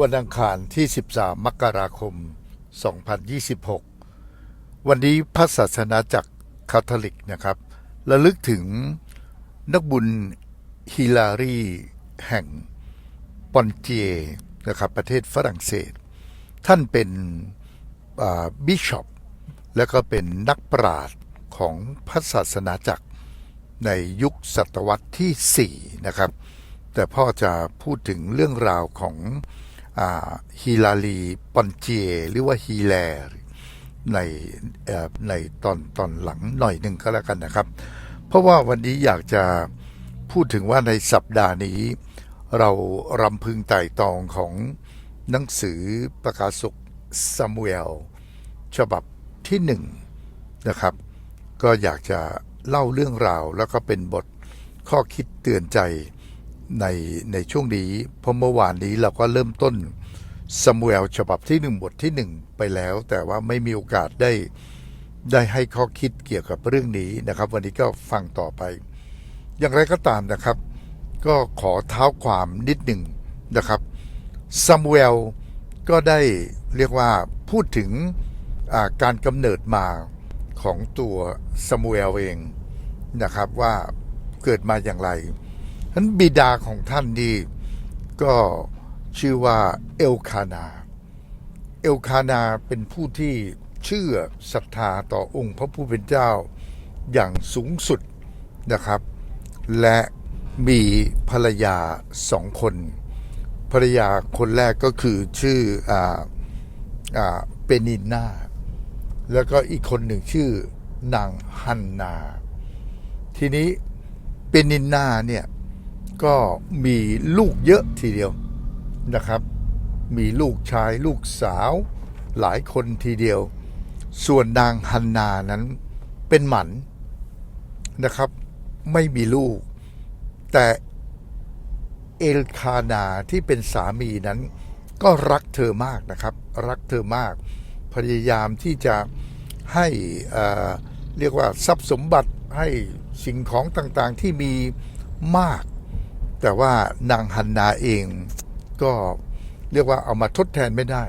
วันอังคารที่ 13 มกราคม 2026 วันนี้พระศาสนาจักรคาทอลิกนะครับระลึกถึงนักบุญฮิลารีแห่งปอนเจนะครับประเทศฝรั่งเศส ท่านเป็นบิชอปแล้วก็เป็นนักปราชญ์ของพระศาสนาจักรในยุคศตวรรษที่ 4 นะครับ แต่พ่อจะพูดถึงเรื่องราวของ ฮิลาลีปอนเจหรือว่าฮีแลในเอ่อในตอนตอนหลังหน่อยหนึ่งก็แล้วกันนะครับ เพราะว่าวันนี้อยากจะพูดถึงว่าในสัปดาห์นี้ เรารำพึงไต่ตองของหนังสือประกาศกซามูเอลฉบับที่หนึ่งนะครับ ก็อยากจะเล่าเรื่องราวแล้วก็เป็นบทข้อคิดเตือนใจ ในในช่วงนี้เพราะเมื่อวานนี้เราก็เริ่มต้นซามูเอลฉบับที่หนึ่งบทที่หนึ่งไปแล้ว แต่ว่าไม่มีโอกาสได้ได้ให้ข้อคิดเกี่ยวกับเรื่องนี้นะครับ วันนี้ก็ฟังต่อไป อย่างไรก็ตามนะครับ ก็ขอเท้าความนิดหนึ่งนะครับซามูเอลก็ได้เรียกว่าพูดถึงการกำเนิดมาของตัวซามูเอลเองนะครับว่าเกิดมาอย่างไร ฉะนั้นบิดาของท่านนี่ก็ชื่อว่าเอลคานา เอลคานาเป็นผู้ที่เชื่อศรัทธาต่อองค์พระผู้เป็นเจ้าอย่างสูงสุดนะครับ และมีภรรยาสองคน ภรรยาคนแรกก็คือชื่ออ่าอ่าเปนินนาแล้วก็อีกคนหนึ่งชื่อนางฮันนา ทีนี้เปนินนาเนี่ย ก็มีลูกเยอะทีเดียวนะครับ มีลูกชายลูกสาวหลายคนทีเดียว ส่วนนางฮันนานั้นเป็นหมันนะครับ ไม่มีลูก แต่เอลคานาที่เป็นสามีนั้น ก็รักเธอมากนะครับ รักเธอมาก พยายามที่จะให้เรียกว่าทรัพย์สมบัติให้สิ่งของต่างๆที่มีมาก แต่ว่านางฮันนาเองก็เรียกว่าเอามาทดแทนไม่ได้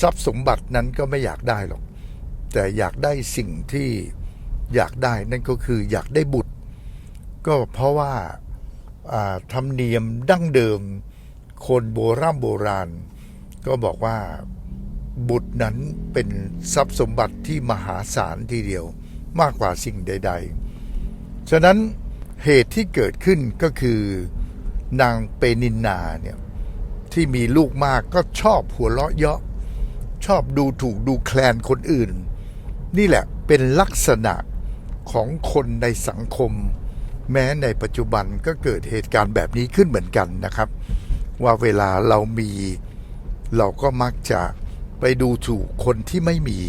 ทรัพย์สมบัตินั้นก็ไม่อยากได้หรอก แต่อยากได้สิ่งที่อยากได้นั่นก็คืออยากได้บุตร ก็เพราะว่าธรรมเนียมดั้งเดิม คนโบราณโบราณ ก็บอกว่าบุตรนั้นเป็นทรัพย์สมบัติที่มหาศาลทีเดียวมากกว่าสิ่งใด ๆ ฉะนั้นเหตุที่เกิดขึ้นก็คือ นางเปนินนาเนี่ยที่มีลูกมากก็ชอบหัวเราะเยาะ ชอบดูถูกดูแคลนคนอื่น นี่แหละเป็นลักษณะของคนในสังคม แม้ในปัจจุบันก็เกิดเหตุการณ์แบบนี้ขึ้นเหมือนกันนะครับ ว่าเวลาเรามี เราก็มักจะไปดูถูกคนที่ไม่มี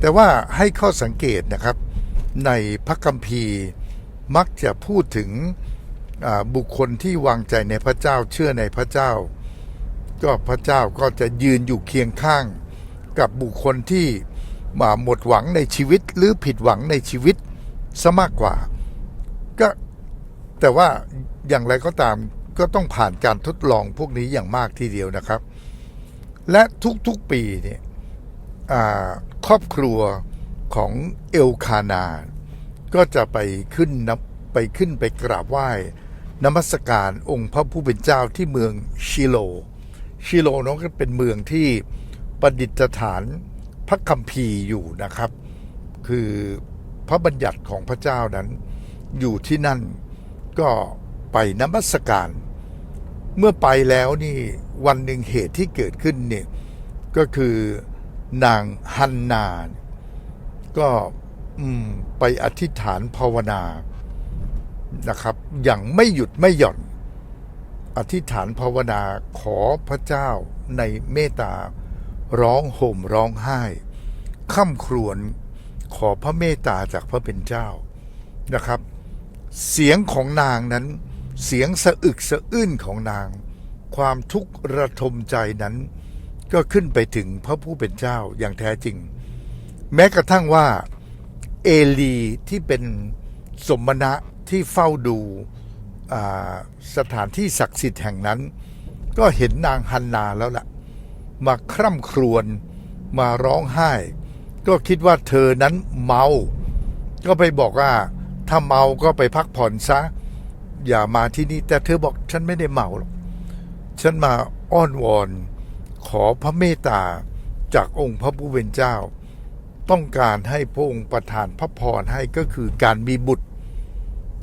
แต่ว่าให้ข้อสังเกตนะครับ ในพระคัมภีร์มักจะพูดถึง บุคคลที่วางใจในพระเจ้าเชื่อในพระเจ้า ก็พระเจ้าก็จะยืนอยู่เคียงข้าง กับบุคคลที่มาหมดหวังในชีวิตหรือผิดหวังในชีวิตซะมากกว่า ก็แต่ว่าอย่างไรก็ตามก็ต้องผ่านการทดลองพวกนี้อย่างมากทีเดียวนะครับ และทุกๆปีเนี่ยครอบครัวของเอลคานา ก็จะไปขึ้นนับไปขึ้นไปกราบไหว้ นมัสการองค์พระผู้เป็นเจ้าที่เมืองชิโล ชิโลนั้นก็เป็นเมืองที่ประดิษฐานพระคัมภีร์อยู่นะครับ คือพระบัญญัติของพระเจ้านั้น อยู่ที่นั่นก็ไปนมัสการ เมื่อไปแล้วนี่วันหนึ่งเหตุที่เกิดขึ้นเนี่ยก็คือนางฮันนา ก็ไปอธิษฐานภาวนา นะครับ อย่างไม่หยุดไม่หย่อน อธิษฐานภาวนาขอพระเจ้าในเมตตา ร้องห่มร้องไห้ข้าครวญขอพระเมตตาจากพระเป็นเจ้านะครับ เสียงของนางนั้น เสียงสะอึกสะอื้นของนาง ความทุกข์ระทมใจนั้น ก็ขึ้นไปถึงพระผู้เป็นเจ้าอย่างแท้จริง แม้กระทั่งว่า เอลีที่เป็นสมณะ ที่เฝ้าดูาสถานที่ศักดิ์สิทธิ์แห่งนั้น ก็เห็นนางฮันนาแล้วล่ะ มาคร่ำครวญมาร้องไห้ ก็คิดว่าเธอนั้นเมา ก็ไปบอกว่าถ้าเมาก็ไปพักผ่อนซะ อย่ามาที่นี่แต่เธอบอกฉันไม่ได้เมาหรอกฉันมาอ้อนวอน ขอพระเมตตาจากองค์พระผู้เป็นเจ้า ต้องการให้พระองค์ประทานพระพรให้ก็คือการมีบุตร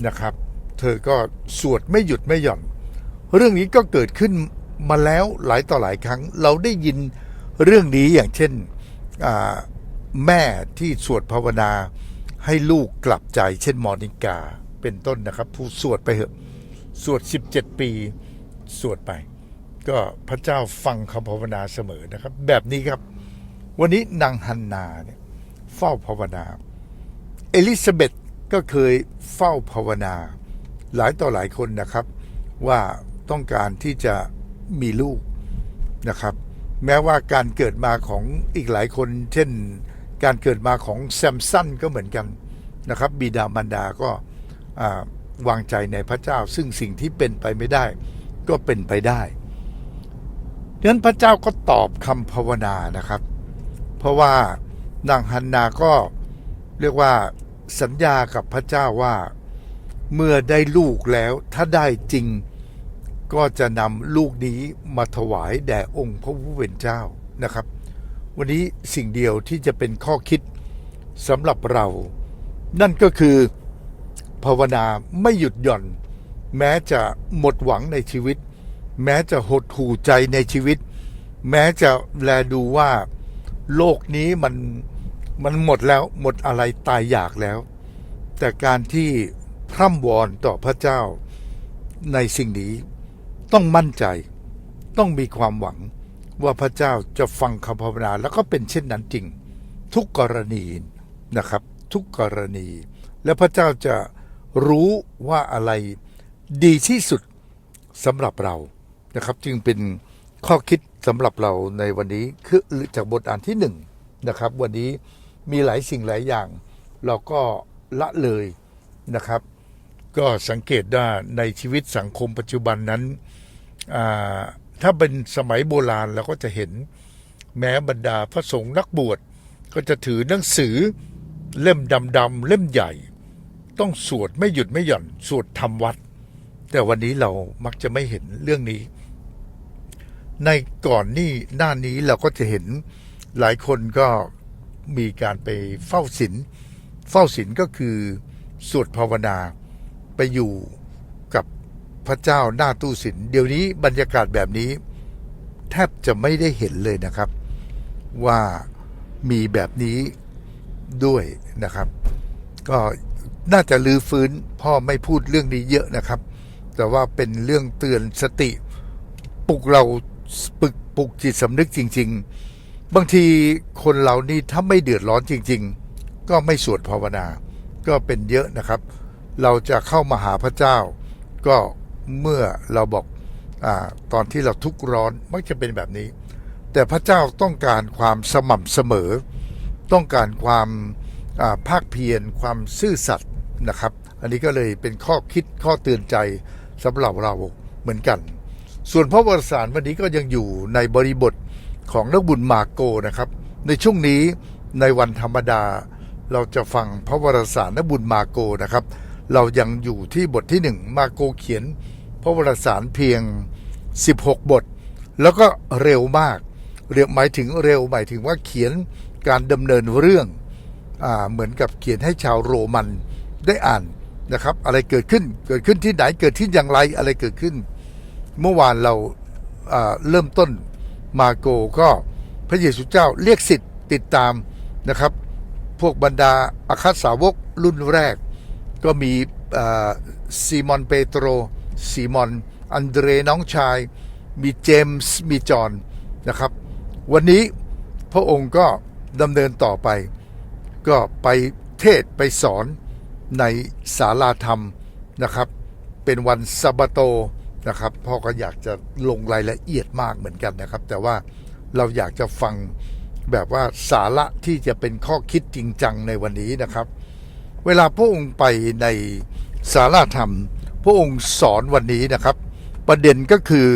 นะครับ เธอก็สวดไม่หยุดไม่หย่อน เรื่องนี้ก็เกิดขึ้นมาแล้วหลายต่อหลายครั้ง เราได้ยินเรื่องนี้อย่างเช่นแม่ที่สวดภาวนาให้ลูกกลับใจ เช่นมอนิกาเป็นต้นนะครับ ผู้สวดไปเถอะสวด 17 ปี สวดไป ก็พระเจ้าฟังคำภาวนาเสมอนะครับ แบบนี้ครับ วันนี้นางฮันนาเนี่ยเฝ้าภาวนา เอลิซาเบธ ก็เคยเฝ้าภาวนา หลายต่อหลายคนนะครับ ว่าต้องการที่จะมีลูกนะครับ แม้ว่าการเกิดมาของอีกหลายคน เช่น การเกิดมาของแซมสันก็เหมือนกันนะครับ บิดามารดาก็วางใจในพระเจ้า ซึ่งสิ่งที่เป็นไปไม่ได้ ก็เป็นไปได้ดังนั้นพระเจ้าก็ตอบคำภาวนานะครับ เพราะว่านางฮันนาก็เรียกว่า สัญญากับพระเจ้าว่าเมื่อได้ลูกแล้วถ้าได้จริง ก็จะนำลูกนี้มาถวายแด่องค์พระผู้เป็นเจ้านะครับ วันนี้สิ่งเดียวที่จะเป็นข้อคิดสำหรับเรา นั่นก็คือภาวนาไม่หยุดหย่อน แม้จะหมดหวังในชีวิต แม้จะหดหู่ใจในชีวิต แม้จะแลดูว่า โลกนี้มัน มันหมดแล้วหมดอะไรตายอยากแล้ว แต่การที่พร่ำวอนต่อพระเจ้าในสิ่งนี้ต้องมั่นใจ ต้องมีความหวังว่าพระเจ้าจะฟังคำภาวนาแล้วก็เป็นเช่นนั้นจริง ทุกกรณีนะครับ ทุกกรณี และพระเจ้าจะรู้ว่าอะไรดีที่สุดสำหรับเรานะครับ จึงเป็นข้อคิดสำหรับเราในวันนี้คือจากบทอ่านที่หนึ่งนะครับ วันนี้ มีหลายสิ่งหลายอย่าง เราก็ละเลยนะครับ ก็สังเกตว่าในชีวิตสังคมปัจจุบันนั้น ถ้าเป็นสมัยโบราณเราก็จะเห็นแม้บรรดาพระสงฆ์นักบวชก็จะถือหนังสือเล่มดำๆเล่มใหญ่ ต้องสวดไม่หยุดไม่หย่อนสวดทำวัด แต่วันนี้เรามักจะไม่เห็นเรื่องนี้ ในก่อนนี้หน้านี้เราก็จะเห็นหลายคนก็ มีการไปเฝ้าศีลเฝ้าศีลก็คือสวดภาวนาไปอยู่กับพระเจ้าหน้าตู้ศีลเดี๋ยวนี้บรรยากาศแบบนี้ แทบจะไม่ได้เห็นเลยนะครับ ว่ามีแบบนี้ด้วยนะครับ ก็น่าจะลือฟื้นพ่อไม่พูดเรื่องนี้เยอะนะครับ แต่ว่าเป็นเรื่องเตือนสติปลุกเราปลุกปลุกจิตสำนึกจริง ๆ บางทีคนเรานี่ถ้าไม่เดือดร้อนจริง ๆ ก็ไม่สวดภาวนา ก็เป็นเยอะนะครับ เราจะเข้ามาหาพระเจ้า ก็เมื่อเราบอกอตอนที่เราทุกข์ร้อนมักจะเป็นแบบนี้ แต่พระเจ้าต้องการความสม่ำเสมอ ต้องการความาภาคเพียรความซื่อสัตย์นะครับ อันนี้ก็เลยเป็นข้อคิดข้อเตือนใจสำหรับเราเหมือนกัน ส่วนพระวรสารวันนี้ก็ยังอยู่ในบริบท ของนักบุญมาโกนะครับ ในช่วงนี้ในวันธรรมดา เราจะฟังพระวรสารนักบุญมาโกนะครับ เรายังอยู่ที่บทที่หนึ่งมาโกเขียน พระวรสารเพียง 16 บท แล้วก็เร็วมากเร็วหมายถึงเร็วหมายถึงว่าเขียนการดำเนินเรื่องอ่าเหมือนกับเขียนให้ชาวโรมันได้อ่านนะครับ อะไรเกิดขึ้นเกิดขึ้นที่ไหนเกิดที่อย่างไรอะไรเกิดขึ้น เมื่อวานเราเริ่มต้น มาโกก็พระเยซูเจ้าเรียกสิทธิ์ติดตามนะครับ พวกบรรดาอาคัสสาวกรุ่นแรก ก็มีซีมอนเปโตรซีมอนอันเดรน้องชาย มีเจมส์มีจอห์นนะครับ วันนี้พระองค์ก็ดำเนินต่อไป ก็ไปเทศไปสอนในศาลาธรรมนะครับ เป็นวันซาบาโต นะครับพ่อก็อยากจะลงรายละเอียดมากเหมือนกันนะครับ แต่ว่าเราอยากจะฟังแบบว่าสาระที่จะเป็นข้อคิดจริงจังในวันนี้นะครับ เวลาพระองค์ไปในสาราธรรม พระองค์สอนวันนี้นะครับ ประเด็นก็คือ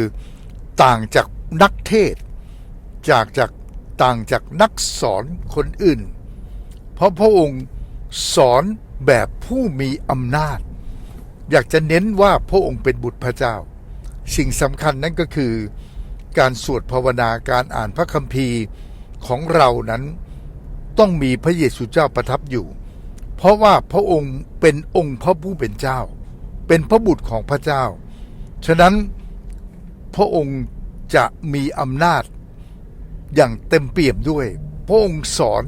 ต่างจากนักเทศ จากจากต่างจากนักสอนคนอื่น เพราะพระองค์สอนแบบผู้มีอำนาจ อยากจะเน้นว่าพระองค์เป็นบุตรพระเจ้า สิ่งสำคัญนั่นก็คือ การสวดภาวนาการอ่านพระคัมภีร์ของเรานั้นต้องมีพระเยซูเจ้าประทับอยู่ เพราะว่าพระองค์เป็นองค์พระผู้เป็นเจ้า เป็นพระบุตรของพระเจ้า ฉะนั้นพระองค์จะมีอำนาจอย่างเต็มเปี่ยมด้วย พระองค์สอน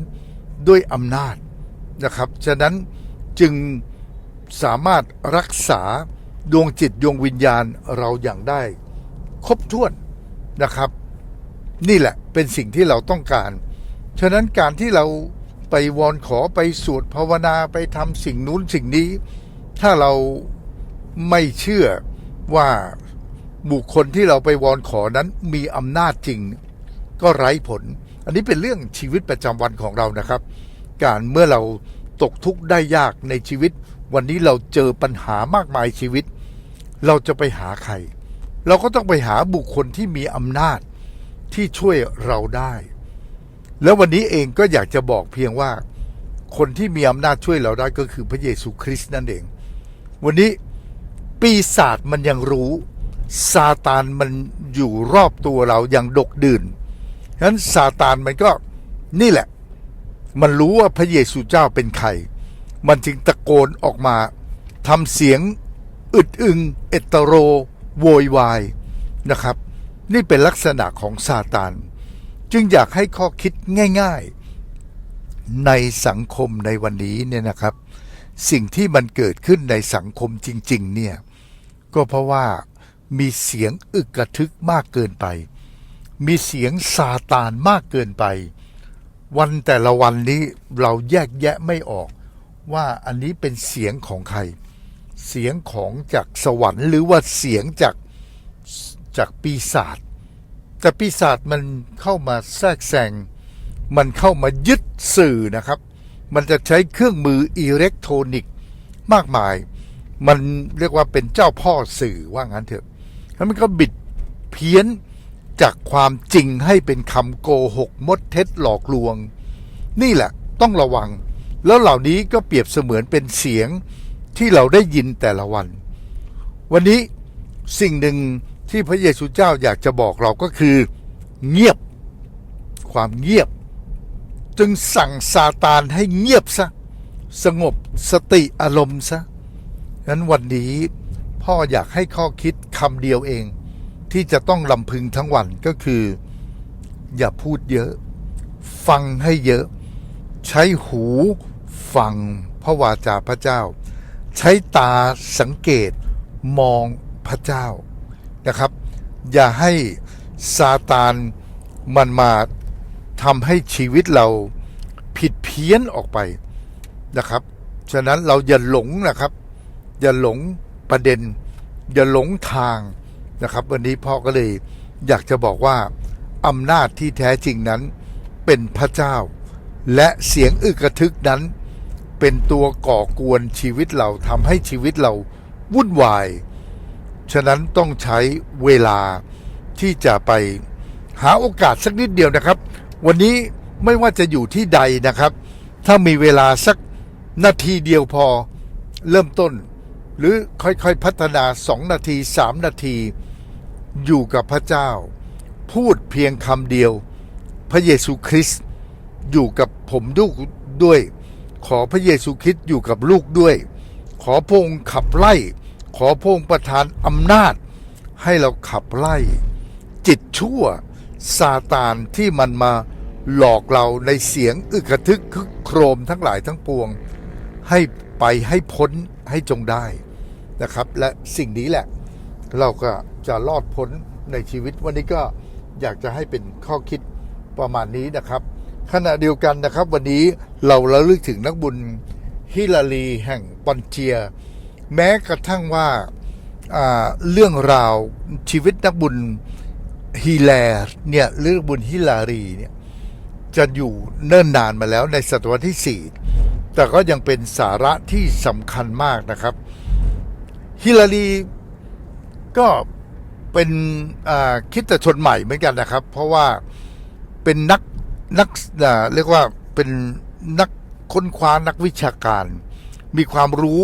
ด้วยอำนาจนะครับ ฉะนั้นจึงสามารถรักษา ดวงจิตดวงวิญญาณเราอย่างได้ ครบถ้วนนะครับ นี่แหละเป็นสิ่งที่เราต้องการ ฉะนั้นการที่เราไปวอนขอไปสวดภาวนาไปทำสิ่งนู้นสิ่งนี้ ถ้าเราไม่เชื่อว่าบุคคลที่เราไปวอนขอนั้นมีอำนาจจริง ก็ไร้ผล อันนี้เป็นเรื่องชีวิตประจำวันของเรานะครับ การเมื่อเราตกทุกข์ได้ยากในชีวิต วันนี้เราเจอปัญหามากมายชีวิต เราจะไปหาใคร เราก็ต้องไปหาบุคคลที่มีอำนาจที่ช่วยเราได้ แล้ววันนี้เองก็อยากจะบอกเพียงว่า คนที่มีอำนาจช่วยเราได้ก็คือพระเยซูคริสต์นั่นเอง วันนี้ปีศาจมันยังรู้ซาตานมันอยู่รอบตัวเราอย่างดกดื่นฉะนั้นซาตานมันก็นี่แหละ มันรู้ว่าพระเยซูเจ้าเป็นใคร มันจึงตะโกนออกมาทำเสียง อึดอึง เอตโร โวยวายนะครับ นี่เป็นลักษณะของซาตาน จึงอยากให้ข้อคิดง่าย ๆ ในสังคมในวันนี้เนี่ยนะครับ สิ่งที่มันเกิดขึ้นในสังคมจริง ๆ เนี่ย ก็เพราะว่ามีเสียงอึกกระทึกมากเกินไป มีเสียงซาตานมากเกินไป วันแต่ละวันนี้เราแยกแยะไม่ออกว่าอันนี้เป็นเสียงของใคร เสียงของจากสวรรค์ หรือว่าเสียงจากจากปีศาจแต่ปีศาจมันเข้ามาแทรกแซงมันเข้ามายึดสื่อนะครับ มันจะใช้เครื่องมืออิเล็กทรอนิกส์มากมาย มันเรียกว่าเป็นเจ้าพ่อสื่อว่างั้นเถอะแล้วมันก็บิดเพี้ยนจากความจริงให้เป็นคำโกหกมดเท็จหลอกลวง นี่แหละต้องระวัง แล้วเหล่านี้ก็เปรียบเสมือนเป็นเสียง ที่เราได้ยินแต่ละวัน วันนี้สิ่งหนึ่งที่พระเยซูเจ้าอยากจะบอกเราก็คือ เงียบความเงียบ จึงสั่งซาตานให้เงียบซะ สงบสติอารมณ์ซะงั้นวันนี้พ่ออยากให้ข้อคิดคำเดียวเอง ที่จะต้องลำพึงทั้งวันก็คือ อย่าพูดเยอะ ฟังให้เยอะ ใช้หูฟังพระวาจาพระเจ้า ใช้ตาสังเกตมองพระเจ้านะครับ อย่าให้ซาตานมันมาทำให้ชีวิตเราผิดเพี้ยนออกไปนะครับ ฉะนั้นเราอย่าหลงนะครับ อย่าหลงประเด็น อย่าหลงทางนะครับ วันนี้พ่อก็เลยอยากจะบอกว่าอำนาจที่แท้จริงนั้นเป็นพระเจ้า และเสียงอึกกระทึกนั้น เป็นตัวก่อกวนชีวิตเราทำให้ชีวิตเราวุ่นวาย ฉะนั้นต้องใช้เวลาที่จะไปหาโอกาสสักนิดเดียวนะครับ วันนี้ไม่ว่าจะอยู่ที่ใดนะครับ ถ้ามีเวลาสักนาทีเดียวพอเริ่มต้น หรือค่อยๆพัฒนาสองนาทีสามนาที อยู่กับพระเจ้า พูดเพียงคำเดียว พระเยซูคริสต์อยู่กับผมดูด้วย ขอพระเยซูคริสต์อยู่กับลูกด้วย ขอพงค์ขับไล่ ขอพงค์ประทานอำนาจ ให้เราขับไล่ จิตชั่วซาตานที่มันมาหลอกเราในเสียงอึกกระทึกคึกโครมทั้งหลายทั้งปวง ให้ไปให้พ้นให้จงได้นะครับ และสิ่งนี้แหละ เราก็จะรอดพ้นในชีวิตวันนี้ก็อยากจะให้เป็นข้อคิดประมาณนี้นะครับ ขณะเดียวกันนะครับ วันนี้เราระลึกถึงนักบุญฮิลารีแห่งปอนเจีย แม้กระทั่งว่าาเรื่องราวชีวิตนักบุญฮีแลเนี่ยหรือบุญฮิลารีเนี่ยจะอยู่เนิ่นนานมาแล้วในศตวรรษที่ 4 แต่ก็ยังเป็นสาระที่สำคัญมากนะครับฮิลารีก็เป็นอ่าคริดชนใหม่เหมือนกันนะครับ เพราะว่าเป็นนัก นักเรียกว่าเป็นนักค้นคว้านักวิชาการ มีความรู้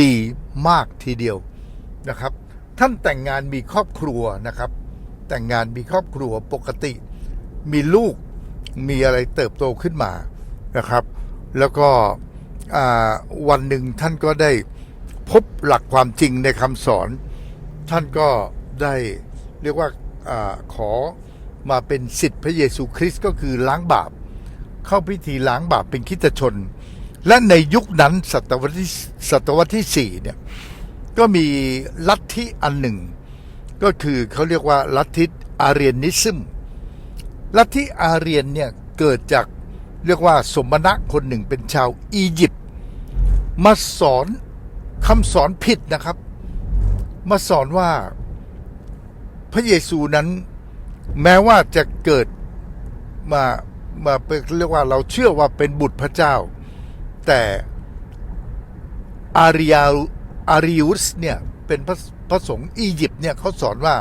ดีมากทีเดียวนะครับ ท่านแต่งงานมีครอบครัวนะครับ แต่งงานมีครอบครัวปกติ มีลูกมีอะไรเติบโตขึ้นมานะครับ แล้วก็วันหนึ่งท่านก็ได้พบหลักความจริงในคำสอน ท่านก็ได้เรียกว่าอาขอ มาเป็นสิทธิพระเยซูคริสต์ก็คือล้างบาป เข้าพิธีล้างบาปเป็นคิตชน และในยุคนั้นศตวรรษที่ศตวรรษที่สี่เนี่ยก็มีลัทธิอันหนึ่ง ก็คือเขาเรียกว่าลัทธิอาเรียนิซึมลัทธิอาเรียนเนี่ยเกิดจากเรียกว่าสมณะคนหนึ่งเป็นชาวอียิปต์มาสอนคำสอนผิดนะครับ มาสอนว่าพระเยซูนั้น แม้ว่าจะเกิดมามาเป็นเรียกว่าเราเชื่อว่าเป็นบุตรพระเจ้า แต่อาริยาอาริอุสเนี่ยเป็นพระพระสงฆ์อียิปต์เนี่ยเขาสอนว่า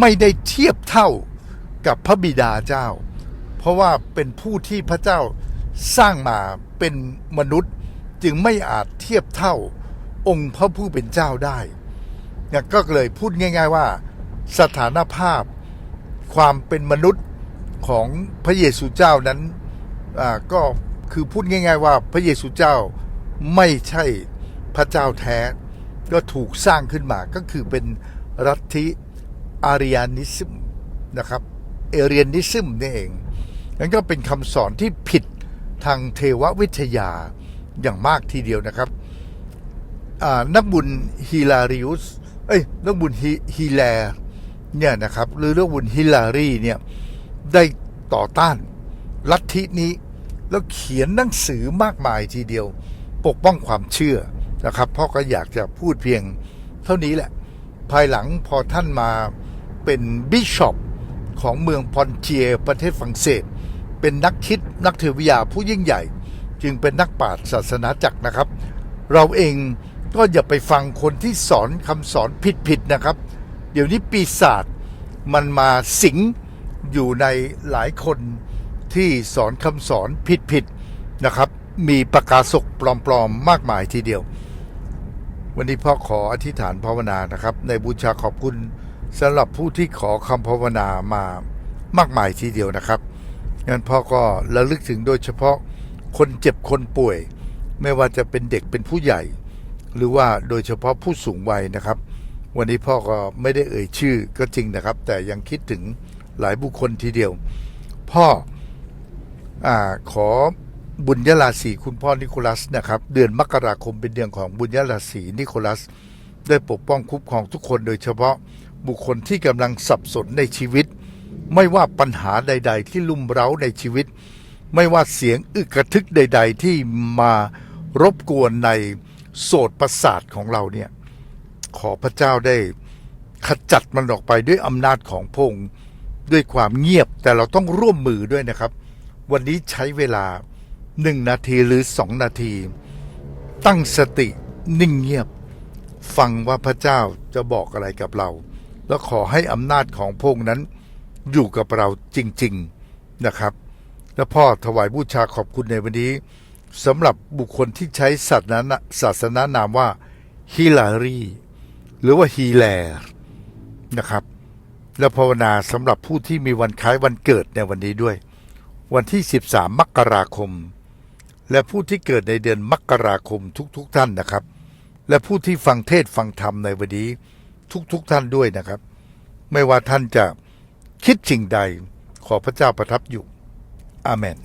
ไม่ได้เทียบเท่ากับพระบิดาเจ้า เพราะว่าเป็นผู้ที่พระเจ้าสร้างมาเป็นมนุษย์จึงไม่อาจเทียบเท่าองค์พระผู้เป็นเจ้าได้เนี่ยก็เลยพูดง่าย ๆว่า สถานภาพ ความเป็นมนุษย์ของพระเยซูเจ้านั้นก็คือพูดง่าย ๆ ว่าพระเยซูเจ้าไม่ใช่พระเจ้าแท้ ก็ถูกสร้างขึ้นมาก็คือเป็นรัฐิอาริยานิซึมนะครับเอเรียนิซึมนี่เองนั่นก็เป็นคำสอนที่ผิดทางเทววิทยาอย่างมากทีเดียวนะครับนักบุญฮิลาริอุสเอ้ยนักบุญฮิฮิแล เนี่ยนะครับหรือนักบุญฮิลลารีเนี่ยได้ต่อต้านลัทธินี้ แล้วเขียนหนังสือมากมายทีเดียว ปกป้องความเชื่อนะครับพ่อก็อยากจะพูดเพียงเท่านี้แหละ ภายหลังพอท่านมาเป็นบิชอปของเมืองพอนเจียประเทศฝรั่งเศส เป็นนักคิดนักเทววิยาผู้ยิ่งใหญ่ จึงเป็นนักปราชญ์ศาสนาจักรนะครับ เราเองก็อย่าไปฟังคนที่สอนคำสอนผิดๆนะครับ เดี๋ยวนี้ปีศาจมันมาสิงอยู่ในหลายคนที่สอนคำสอนผิดๆนะครับ มีประกาศกปลอมๆมากมายทีเดียว วันนี้พ่อขออธิษฐานภาวนานะครับ ในบูชาขอบคุณสำหรับผู้ที่ขอคำภาวนามามากมายทีเดียวนะครับงั้นพ่อก็ระลึกถึงโดยเฉพาะคนเจ็บคนป่วย ไม่ว่าจะเป็นเด็กเป็นผู้ใหญ่ หรือว่าโดยเฉพาะผู้สูงวัยนะครับ วันนี้พ่อก็ไม่ได้เอ่ยชื่อก็จริงนะครับ แต่ยังคิดถึงหลายบุคคลทีเดียว พ่ออขอบุญยราศีคุณพ่อนิโคลัสนะครับ เดือนมกราคมเป็นเดือนของบุญยราศีนิโคลัส ได้ปกป้องคุ้มครองทุกคนโดยเฉพาะบุคคลที่กำลังสับสนในชีวิต ไม่ว่าปัญหาใด ๆ ที่ลุ่มเร้าในชีวิต ไม่ว่าเสียงอึกระทึกใด ๆ ที่มารบกวนในโสตประสาทของเราเนี่ย ขอพระเจ้าได้ขจัดมันออกไปด้วยอำนาจของพงค์ด้วยความเงียบแต่เราต้องร่วมมือด้วยนะครับ วันนี้ใช้เวลาหนึ่งนาทีหรือสองนาที ตั้งสตินิ่งเงียบ ฟังว่าพระเจ้าจะบอกอะไรกับเรา แล้วขอให้อำนาจของพงค์นั้นอยู่กับเราจริง ๆนะครับ และพ่อถวายบูชาขอบคุณในวันนี้สำหรับบุคคลที่ใช้ศาสนาศาสนานามว่าฮิลารี หรือว่าฮีแลนะครับ และภาวนาสำหรับผู้ที่มีวันคล้ายวันเกิดในวันนี้ด้วย วันที่ 13 มกราคม และผู้ที่เกิดในเดือนมกราคมทุกๆทท่านนะครับ และผู้ที่ฟังเทศฟังธรรมในวันนี้ทุกๆทท่านด้วยนะครับ ไม่ว่าท่านจะคิดสิ่งใดขอพระเจ้าประทับอยู่อาเมน